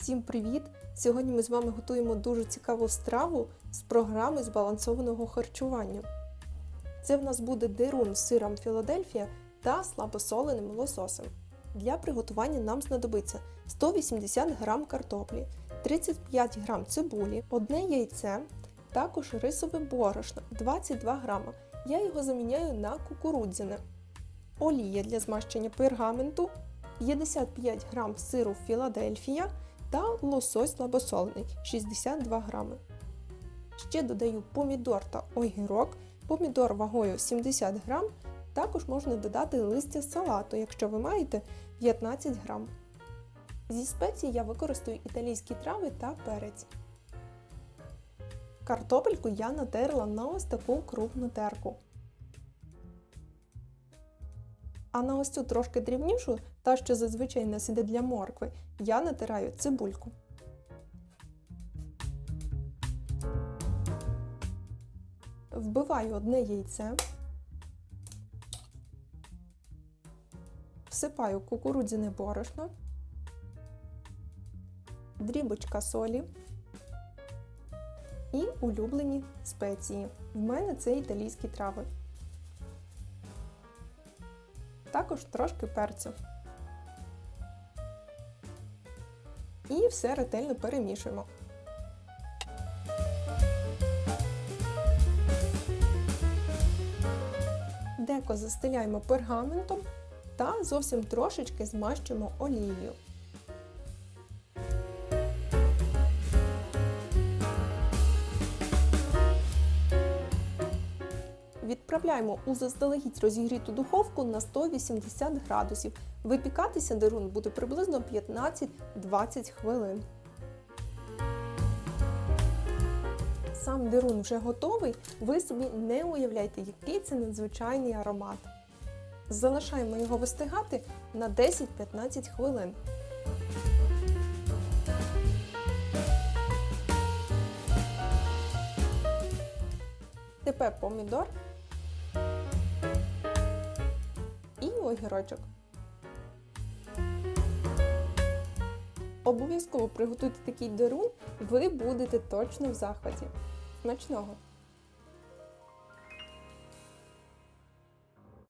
Всім привіт! Сьогодні ми з вами готуємо дуже цікаву страву з програми збалансованого харчування. Це в нас буде дирун з сиром Філадельфія та слабосоленим лососем. Для приготування нам знадобиться 180 г картоплі, 35 г цибулі, одне яйце, також рисове борошно 22 г. Я його заміняю на кукурудзяне. Олія для змащення пергаменту, 55 г сиру Філадельфія та лосось слабосолений 62 грами. Ще додаю помідор та огірок, помідор вагою 70 грам, також можна додати листя салату, якщо ви маєте 15 грам. Зі спецій я використаю італійські трави та перець. Картопельку я натерла на ось таку крупну терку. А на ось цю трошки дрібнішу, та що зазвичай в нас іде для моркви, я натираю цибульку. Вбиваю одне яйце, всипаю кукурудзяне борошно, дрібочка солі і улюблені спеції. В мене це італійські трави. Також трошки перцю. І все ретельно перемішуємо. Деко застеляємо пергаментом та зовсім трошечки змащуємо олією. Відправляємо у заздалегідь розігріту духовку на 180 градусів. Випікатися дерун буде приблизно 15-20 хвилин. Сам дерун вже готовий, ви собі не уявляєте, який це надзвичайний аромат. Залишаємо його вистигати на 10-15 хвилин. Тепер помідор і огірочок. Обов'язково приготуйте такий дерун, ви будете точно в захваті. Смачного!